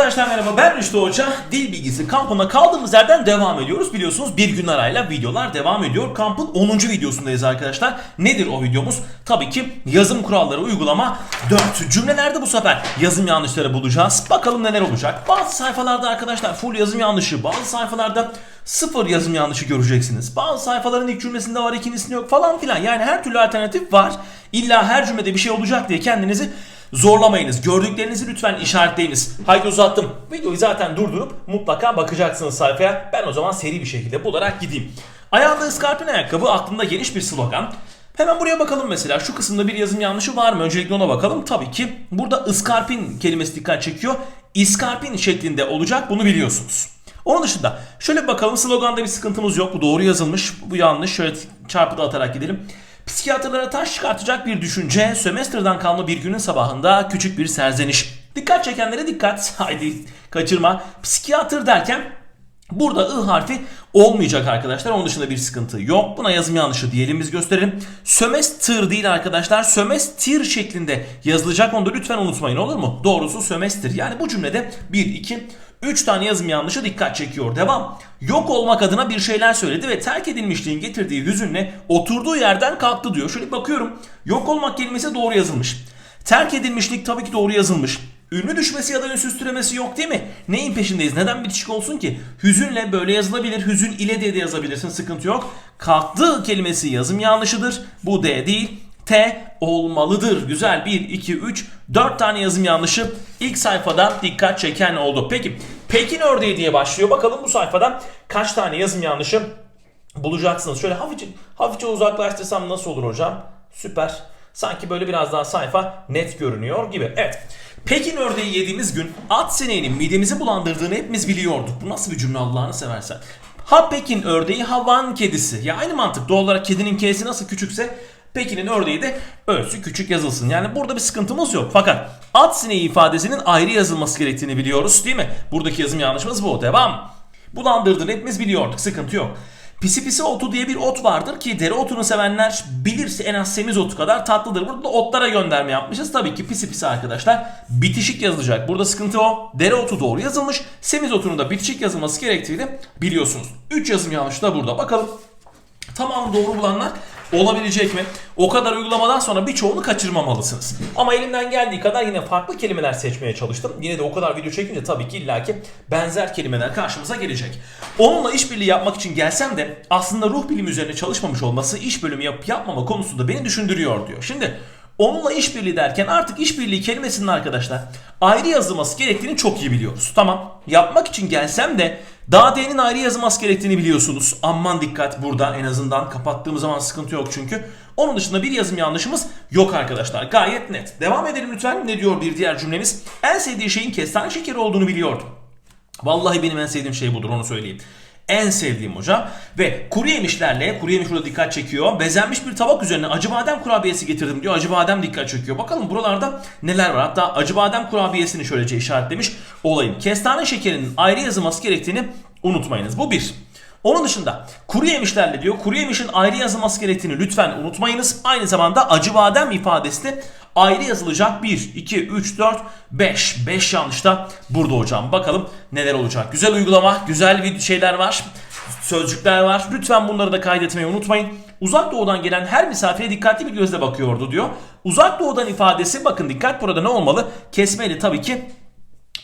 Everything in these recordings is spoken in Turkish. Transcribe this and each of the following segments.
Arkadaşlar merhaba ben Rüştü Hoca. Dil bilgisi kampına kaldığımız yerden devam ediyoruz. Biliyorsunuz bir gün arayla videolar devam ediyor. Kampın 10. videosundayız arkadaşlar. Nedir o videomuz? Tabii ki yazım kuralları uygulama 4 cümlelerde bu sefer yazım yanlışları bulacağız. Bakalım neler olacak. Bazı sayfalarda arkadaşlar full yazım yanlışı, bazı sayfalarda sıfır yazım yanlışı göreceksiniz. Bazı sayfaların ilk cümlesinde var ikincisinde yok falan filan. Yani her türlü alternatif var. İlla her cümlede bir şey olacak diye kendinizi Zorlamayınız. Gördüklerinizi lütfen işaretleyiniz. Haydi uzattım. Videoyu zaten durdurup mutlaka bakacaksınız sayfaya. Ben o zaman seri bir şekilde bularak gideyim. Ayağında ıskarpin ayakkabı aklımda geniş bir slogan. Hemen buraya bakalım mesela. Şu kısımda bir yazım yanlışı var mı? Öncelikle ona bakalım. Tabii ki burada ıskarpin kelimesi dikkat çekiyor. İskarpin şeklinde olacak bunu biliyorsunuz. Onun dışında şöyle bakalım sloganda bir sıkıntımız yok. Bu doğru yazılmış. Bu yanlış. Şöyle çarpıda atarak gidelim. Psikiyatrlara taş çıkartacak bir düşünce, sömestrden kalma bir günün sabahında küçük bir serzeniş. Dikkat çekenlere dikkat. Haydi kaçırma. Psikiyatr derken Burada I harfi olmayacak arkadaşlar. Onun dışında bir sıkıntı yok. Buna yazım yanlışı diyelim biz gösterelim. Sömestr değil arkadaşlar. Sömestir şeklinde yazılacak. Onu da lütfen unutmayın olur mu? Doğrusu sömestir. Yani bu cümlede 1, 2, 3 tane yazım yanlışı dikkat çekiyor. Devam. Yok olmak adına bir şeyler söyledi ve terk edilmişliğin getirdiği hüzünle oturduğu yerden kalktı diyor. Şöyle bakıyorum. Yok olmak kelimesi doğru yazılmış. Terk edilmişlik tabii ki doğru yazılmış. Ünlü düşmesi ya da ünsüz türemesi yok değil mi? Neyin peşindeyiz? Neden bitişik olsun ki? Hüzünle böyle yazılabilir. Hüzün ile diye de yazabilirsin. Sıkıntı yok. Kalktı kelimesi yazım yanlışıdır. Bu D değil. T olmalıdır. Güzel. 1, 2, 3, 4 tane yazım yanlışı ilk sayfada dikkat çeken oldu. Peki Pekin ördeği diye başlıyor. Bakalım bu sayfada kaç tane yazım yanlışı bulacaksınız. Şöyle hafifçe, hafifçe uzaklaştırsam nasıl olur hocam? Süper. Sanki böyle biraz daha sayfa net görünüyor gibi. Evet. Pekin ördeği yediğimiz gün at sineğinin midemizi bulandırdığını hepimiz biliyorduk. Bu nasıl bir cümle Allah'ını seversen. Ha Pekin ördeği ha Van kedisi. Ya aynı mantık. Doğal olarak kedinin K'si nasıl küçükse Pekin'in ördeği de ölçüsü küçük yazılsın. Yani burada bir sıkıntımız yok. Fakat at sineği ifadesinin ayrı yazılması gerektiğini biliyoruz değil mi? Buradaki yazım yanlışımız bu. Devam. Bulandırdığını hepimiz biliyorduk. Sıkıntı yok. Pisi pisi otu diye bir ot vardır ki dere otunu sevenler bilirse en az semiz otu kadar tatlıdır. Burada da otlara gönderme yapmışız. Tabii ki pisi pisi arkadaşlar bitişik yazılacak. Burada sıkıntı o. Dere otu doğru yazılmış. Semiz otunun da bitişik yazılması gerektiğini biliyorsunuz. 3 yazım yanlış da burada. Bakalım tamamı doğru bulanlar olabilecek mi? O kadar uygulamadan sonra birçoğunu kaçırmamalısınız. Ama elimden geldiği kadar yine farklı kelimeler seçmeye çalıştım. Yine de o kadar video çekince tabii ki illaki benzer kelimeler karşımıza gelecek. Onunla işbirliği yapmak için gelsem de aslında ruh bilimi üzerine çalışmamış olması iş bölümü yapıp yapmama konusunda beni düşündürüyor diyor. Şimdi Onunla işbirliği derken artık işbirliği kelimesinin arkadaşlar ayrı yazılması gerektiğini çok iyi biliyoruz. Tamam yapmak için gelsem de daha D'nin ayrı yazılması gerektiğini biliyorsunuz. Aman dikkat burada en azından kapattığımız zaman sıkıntı yok çünkü. Onun dışında bir yazım yanlışımız yok arkadaşlar. Gayet net. Devam edelim lütfen. Ne diyor bir diğer cümlemiz? En sevdiği şeyin kestane şekeri olduğunu biliyordum. Vallahi benim en sevdiğim şey budur onu söyleyeyim en sevdiğim hocam. Ve kuru yemişlerle, kuru yemiş burada dikkat çekiyor. Bezenmiş bir tabak üzerine acı badem kurabiyesi getirdim diyor. Acı badem dikkat çekiyor. Bakalım buralarda neler var. Hatta acı badem kurabiyesini şöylece işaretlemiş olayım. Kestane şekerinin ayrı yazılması gerektiğini unutmayınız. Bu bir. Onun dışında kuru yemişlerle diyor. Kuru yemişin ayrı yazılması gerektiğini lütfen unutmayınız. Aynı zamanda acı badem ifadesi de ayrı yazılacak. 1, 2, 3, 4, 5. 5 yanlış da burada hocam. Bakalım neler olacak. Güzel uygulama, güzel şeyler var. Sözcükler var. Lütfen bunları da kaydetmeyi unutmayın. Uzak doğudan gelen her misafire dikkatli bir gözle bakıyordu diyor. Uzak doğudan ifadesi bakın dikkat burada ne olmalı? Kesmeli tabii ki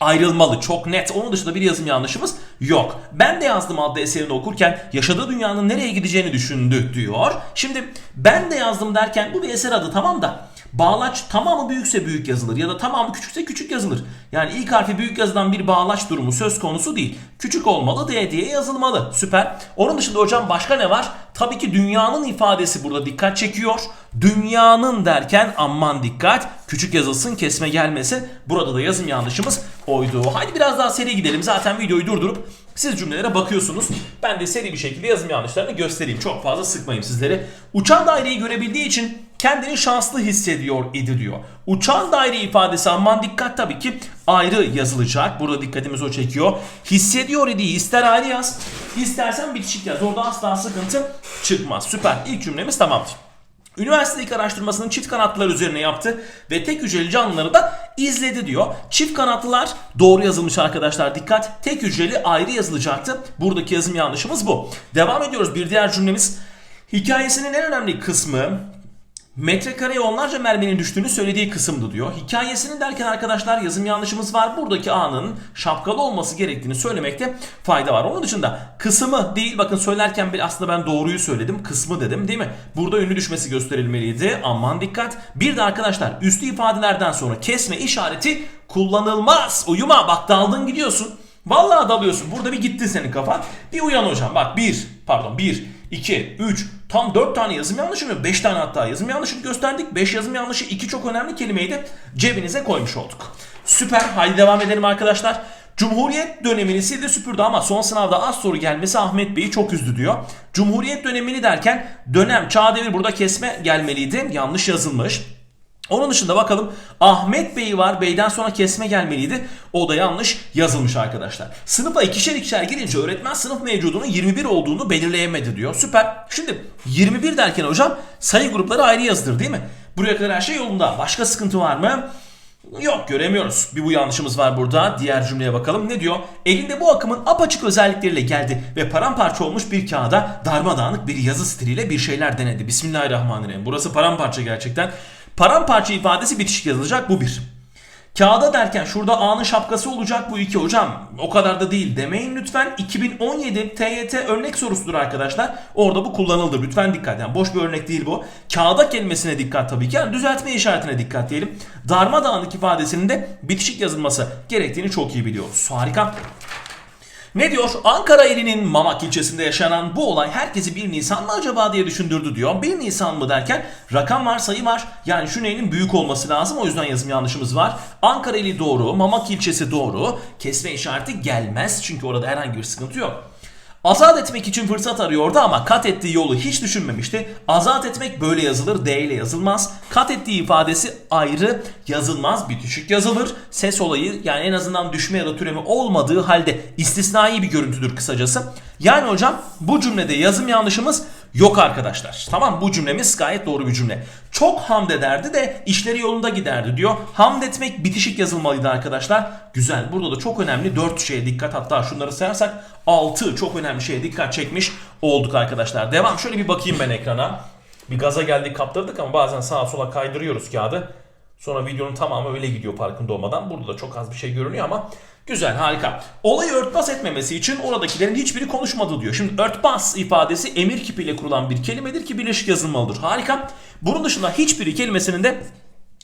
ayrılmalı. Çok net. Onun dışında bir yazım yanlışımız yok. Ben de yazdım adlı eserini okurken yaşadığı dünyanın nereye gideceğini düşündü diyor. Şimdi ben de yazdım derken bu bir eser adı tamam da Bağlaç tamamı büyükse büyük yazılır ya da tamamı küçükse küçük yazılır. Yani ilk harfi büyük yazılan bir bağlaç durumu söz konusu değil. Küçük olmalı D diye yazılmalı. Süper. Onun dışında hocam başka ne var? Tabii ki dünyanın ifadesi burada dikkat çekiyor. Dünyanın derken aman dikkat. Küçük yazılsın kesme gelmesin. Burada da yazım yanlışımız oydu. Haydi biraz daha seri gidelim. Zaten videoyu durdurup siz cümlelere bakıyorsunuz. Ben de seri bir şekilde yazım yanlışlarını göstereyim. Çok fazla sıkmayayım sizleri. Uçan daireyi görebildiği için kendini şanslı hissediyor idi diyor. Uçan daire ifadesi aman dikkat tabii ki ayrı yazılacak. Burada dikkatimiz o çekiyor. Hissediyor idi ister ayrı yaz istersen bitişik yaz. Orada asla sıkıntı çıkmaz. Süper. İlk cümlemiz tamamdır. Üniversite ilk araştırmasını çift kanatlılar üzerine yaptı ve tek hücreli canlıları da izledi diyor. Çift kanatlılar doğru yazılmış arkadaşlar dikkat. Tek hücreli ayrı yazılacaktı. Buradaki yazım yanlışımız bu. Devam ediyoruz bir diğer cümlemiz. Hikayesinin en önemli kısmı metrekareye onlarca merminin düştüğünü söylediği kısımdı diyor. Hikayesini derken arkadaşlar yazım yanlışımız var. Buradaki A'nın şapkalı olması gerektiğini söylemekte fayda var. Onun dışında kısmı değil bakın söylerken bile aslında ben doğruyu söyledim. Kısmı dedim değil mi? Burada ünlü düşmesi gösterilmeliydi. Aman dikkat. Bir de arkadaşlar üstü ifadelerden sonra kesme işareti kullanılmaz. Uyuma bak daldın gidiyorsun. Vallahi dalıyorsun. Burada bir gittin senin kafan. Bir uyan hocam. Bak bir pardon bir 2, 3, tam 4 tane yazım yanlışı mı? 5 tane hatta yazım yanlışı gösterdik. 5 yazım yanlışı 2 çok önemli kelimeyi de cebinize koymuş olduk. Süper. Haydi devam edelim arkadaşlar. Cumhuriyet dönemini sildi süpürdü ama son sınavda az soru gelmesi Ahmet Bey'i çok üzdü diyor. Cumhuriyet dönemini derken dönem, çağ devir burada kesme gelmeliydi. Yanlış yazılmış. Onun dışında bakalım Ahmet Bey var. Bey'den sonra kesme gelmeliydi. O da yanlış yazılmış arkadaşlar. Sınıfa ikişer ikişer girince öğretmen sınıf mevcudunun 21 olduğunu belirleyemedi diyor. Süper. Şimdi 21 derken hocam sayı grupları ayrı yazılır değil mi? Buraya kadar her şey yolunda. Başka sıkıntı var mı? Yok göremiyoruz. Bir bu yanlışımız var burada. Diğer cümleye bakalım. Ne diyor? Elinde bu akımın apaçık özellikleriyle geldi ve paramparça olmuş bir kağıda darmadağınık bir yazı stiliyle bir şeyler denedi. Bismillahirrahmanirrahim. Burası paramparça gerçekten. Paramparça ifadesi bitişik yazılacak bu bir. Kağıda derken şurada A'nın şapkası olacak bu iki hocam. O kadar da değil demeyin lütfen. 2017 TYT örnek sorusudur arkadaşlar. Orada bu kullanıldı. Lütfen dikkat. Yani boş bir örnek değil bu. Kağıda kelimesine dikkat tabii ki. Yani düzeltme işaretine dikkat diyelim. Darmadağınık ifadesinin de bitişik yazılması gerektiğini çok iyi biliyoruz. Harika. Ne diyor? Ankara ilinin Mamak ilçesinde yaşanan bu olay herkesi 1 Nisan mı acaba diye düşündürdü diyor. 1 Nisan mı derken rakam var sayı var. Yani şu neyin büyük olması lazım o yüzden yazım yanlışımız var. Ankara ili doğru, Mamak ilçesi doğru. Kesme işareti gelmez çünkü orada herhangi bir sıkıntı yok. Azat etmek için fırsat arıyordu ama kat ettiği yolu hiç düşünmemişti. Azat etmek böyle yazılır, D ile yazılmaz. Kat ettiği ifadesi ayrı yazılmaz, bitişik yazılır. Ses olayı yani en azından düşme ya da türeme olmadığı halde istisnai bir görüntüdür kısacası. Yani hocam bu cümlede yazım yanlışımız yok arkadaşlar. Tamam bu cümlemiz gayet doğru bir cümle. Çok hamd ederdi de işleri yolunda giderdi diyor. Hamd etmek bitişik yazılmalıydı arkadaşlar. Güzel. Burada da çok önemli 4 şeye dikkat hatta şunları sayarsak 6 çok önemli şeye dikkat çekmiş olduk arkadaşlar. Devam. Şöyle bir bakayım ben ekrana. Bir gaza geldik kaptırdık ama bazen sağa sola kaydırıyoruz kağıdı. Sonra videonun tamamı öyle gidiyor farkında olmadan. Burada da çok az bir şey görünüyor ama güzel harika. Olayı örtbas etmemesi için oradakilerin hiçbiri konuşmadı diyor. Şimdi örtbas ifadesi emir kipiyle kurulan bir kelimedir ki birleşik yazılmalıdır. Harika. Bunun dışında hiçbiri kelimesinin de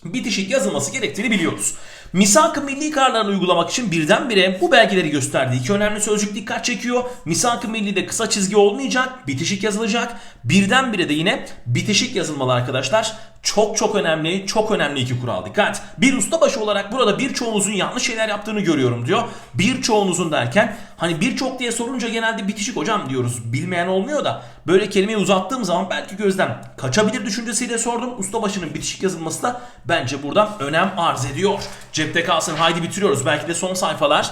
bitişik yazılması gerektiğini biliyoruz. Misak-ı milli kararlarını uygulamak için birdenbire bu belgeleri gösterdiği iki önemli sözcük dikkat çekiyor. Misak-ı milli kısa çizgi olmayacak, bitişik yazılacak. Birdenbire de yine bitişik yazılmalı arkadaşlar. Çok çok önemli, çok önemli iki kural. Dikkat. Bir ustabaşı olarak burada birçoğunuzun yanlış şeyler yaptığını görüyorum diyor. Birçoğunuzun derken hani birçok diye sorunca genelde bitişik hocam diyoruz. Bilmeyen olmuyor da böyle kelimeyi uzattığım zaman belki gözden kaçabilir düşüncesiyle sordum. Ustabaşının bitişik yazılması da bence burada önem arz ediyor. Cepte kalsın haydi bitiriyoruz. Belki de son sayfalar.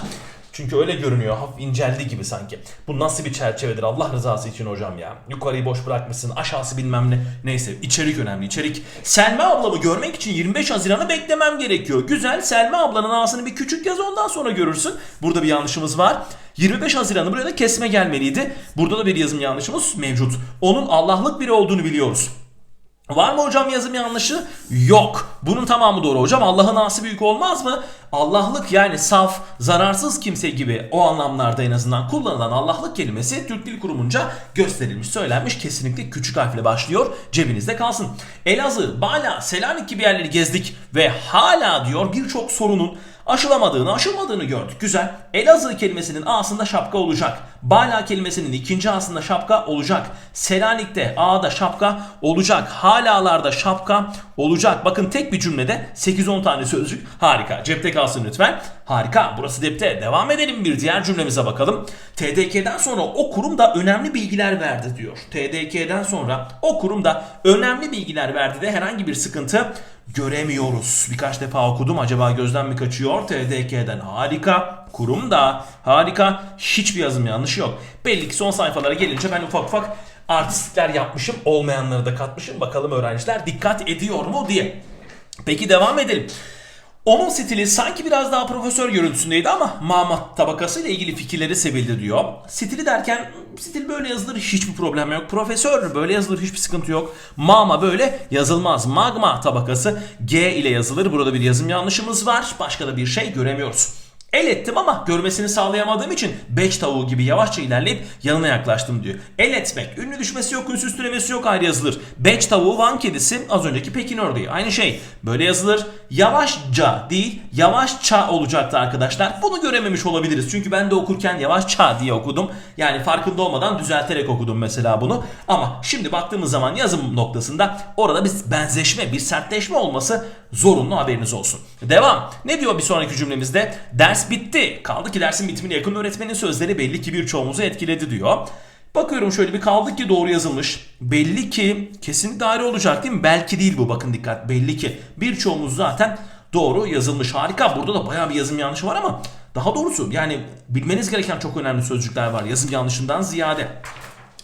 Çünkü öyle görünüyor. Hafif inceldi gibi sanki. Bu nasıl bir çerçevedir Allah rızası için hocam ya. Yukarıyı boş bırakmışsın. Aşağısı bilmem ne. Neyse içerik önemli. içerik. Selma ablamı görmek için 25 Haziran'ı beklemem gerekiyor. Güzel. Selma ablanın ağzını bir küçük yaz ondan sonra görürsün. Burada bir yanlışımız var. 25 Haziran'ı buraya da kesme gelmeliydi. Burada da bir yazım yanlışımız mevcut. Onun Allah'lık biri olduğunu biliyoruz. Var mı hocam yazım yanlışı? Yok. Bunun tamamı doğru hocam. Allah'ın ası büyük olmaz mı? Allah'lık yani saf, zararsız kimse gibi o anlamlarda en azından kullanılan Allah'lık kelimesi Türk Dil Kurumu'nca gösterilmiş, söylenmiş. Kesinlikle küçük harfle başlıyor. Cebinizde kalsın. Elazığ, Bala, Selanik gibi yerleri gezdik ve hala diyor birçok sorunun aşılamadığını, aşılmadığını gördük. Güzel. Elazığ kelimesinin A'sında şapka olacak. Bala kelimesinin ikinci A'sında şapka olacak. Selanik'te A'da şapka olacak. Halalarda şapka olacak. Bakın tek bir cümlede 8-10 tane sözcük. Harika. Cepte kalsın lütfen. Harika. Burası depte. Devam edelim bir diğer cümlemize bakalım. TDK'den sonra o kurum da önemli bilgiler verdi diyor. TDK'den sonra o kurum da önemli bilgiler verdi de herhangi bir sıkıntı göremiyoruz. Birkaç defa okudum acaba gözden mi kaçıyor? TDK'den harika. Kurum da harika. Hiçbir yazım yanlışı yok. Belli ki son sayfalara gelince ben ufak ufak artistlikler yapmışım. Olmayanları da katmışım. Bakalım öğrenciler dikkat ediyor mu diye. Peki devam edelim. Onun stili sanki biraz daha profesör görüntüsündeydi ama Mahmut tabakası ile ilgili fikirleri sevildi diyor. Stili derken stil böyle yazılır hiçbir problem yok. Profesör böyle yazılır hiçbir sıkıntı yok. Mama böyle yazılmaz. Magma tabakası G ile yazılır. Burada bir yazım yanlışımız var. Başka da bir şey göremiyoruz. El ettim ama görmesini sağlayamadığım için beç tavuğu gibi yavaşça ilerleyip yanına yaklaştım diyor. El etmek. Ünlü düşmesi yok, ünsüz türemesi yok ayrı yazılır. Beç tavuğu Van kedisi az önceki Pekin ördeği. Aynı şey. Böyle yazılır. Yavaşça değil, yavaşça olacaktı arkadaşlar. Bunu görememiş olabiliriz. Çünkü ben de okurken yavaşça diye okudum. Yani farkında olmadan düzelterek okudum mesela bunu. Ama şimdi baktığımız zaman yazım noktasında orada bir benzeşme, bir sertleşme olması zorunlu haberiniz olsun. Devam. Ne diyor bir sonraki cümlemizde? Ders bitti. Kaldı ki dersin bitimine yakın öğretmenin sözleri belli ki birçoğumuzu etkiledi diyor. Bakıyorum şöyle bir kaldık ki doğru yazılmış. Belli ki kesinlikle ayrı olacak değil mi? Belki değil bu bakın dikkat. Belli ki birçoğumuz zaten doğru yazılmış. Harika. Burada da bayağı bir yazım yanlışı var ama daha doğrusu yani bilmeniz gereken çok önemli sözcükler var. Yazım yanlışından ziyade.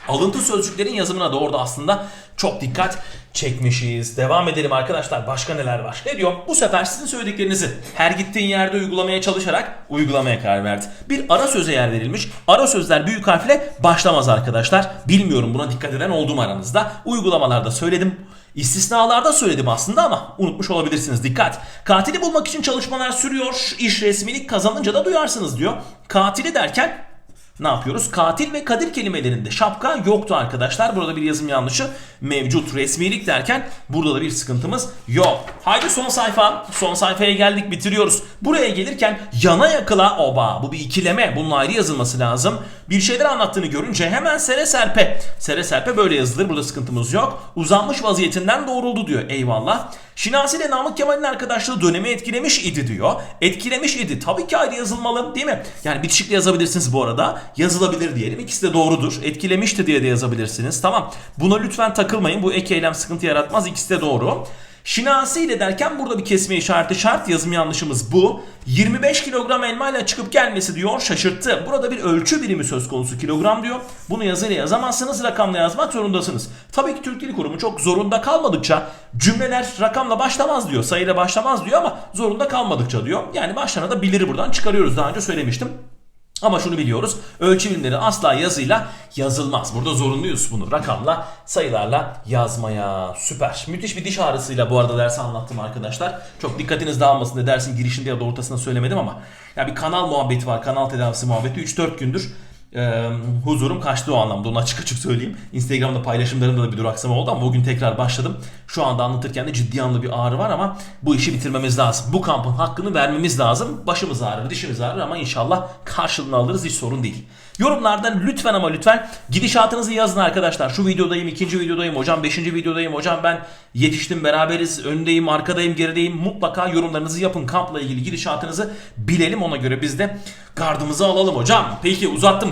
Alıntı sözcüklerin yazımına da orada aslında çok dikkat çekmişiz. Devam edelim arkadaşlar. Başka neler var? Ne diyor? Bu sefer sizin söylediklerinizi her gittiğin yerde uygulamaya çalışarak uygulamaya karar verdi. Bir ara söze yer verilmiş. Ara sözler büyük harfle başlamaz arkadaşlar. Bilmiyorum buna dikkat eden olduğum aranızda. Uygulamalarda söyledim. İstisnalarda söyledim aslında ama unutmuş olabilirsiniz. Dikkat. Katili bulmak için çalışmalar sürüyor. İş resmilik kazanınca da duyarsınız diyor. Katili derken ne yapıyoruz? Katil ve kadir kelimelerinde şapka yoktu arkadaşlar. Burada bir yazım yanlışı mevcut. Resmilik derken burada da bir sıkıntımız yok. Haydi son sayfa. Son sayfaya geldik bitiriyoruz. Buraya gelirken yana yakıla oba. Bu bir ikileme. Bunun ayrı yazılması lazım. Bir şeyler anlattığını görünce hemen sere serpe. Sere serpe böyle yazılır. Burada sıkıntımız yok. Uzanmış vaziyetinden doğruldu diyor. Eyvallah. Şinasi ile Namık Kemal'in arkadaşlığı dönemi etkilemiş idi diyor. Etkilemiş idi. Tabii ki ayrı yazılmalı değil mi? Yani bitişikle yazabilirsiniz bu arada. Yazılabilir diyelim. İkisi de doğrudur. Etkilemişti diye de yazabilirsiniz. Tamam. Buna lütfen takılmayın. Bu ek eylem sıkıntı yaratmaz. İkisi de doğru. Şinasi ile derken burada bir kesme işareti şart. Yazım yanlışımız bu. 25 kilogram elma ile çıkıp gelmesi diyor şaşırttı. Burada bir ölçü birimi söz konusu kilogram diyor. Bunu yazıyla yazamazsınız rakamla yazmak zorundasınız. Tabii ki Türk Dil Kurumu çok zorunda kalmadıkça cümleler rakamla başlamaz diyor. Sayıyla başlamaz diyor ama zorunda kalmadıkça diyor. Yani başlarına da biliri buradan çıkarıyoruz. Daha önce söylemiştim. Ama şunu biliyoruz. Ölçü birimleri asla yazıyla yazılmaz. Burada zorunluyuz bunu rakamla, sayılarla yazmaya. Süper. Müthiş bir diş ağrısıyla bu arada dersi anlattım arkadaşlar. Çok dikkatiniz dağılmasın diye dersin girişinde ya da ortasında söylemedim ama ya bir kanal muhabbeti var. Kanal tedavisi muhabbeti 3-4 gündür e, huzurum kaçtı o anlamda. Onu açık açık söyleyeyim. Instagram'da paylaşımlarımda da bir duraksama oldu ama bugün tekrar başladım. Şu anda anlatırken de ciddi anlamda bir ağrı var ama bu işi bitirmemiz lazım. Bu kampın hakkını vermemiz lazım. Başımız ağrır, dişimiz ağrır ama inşallah karşılığını alırız hiç sorun değil. Yorumlardan lütfen ama lütfen gidişatınızı yazın arkadaşlar. Şu videodayım, ikinci videodayım, hocam beşinci videodayım, hocam ben yetiştim, beraberiz, öndeyim, arkadayım, gerideyim. Mutlaka yorumlarınızı yapın. Kampla ilgili gidişatınızı bilelim ona göre biz de gardımızı alalım hocam. Peki uzattım.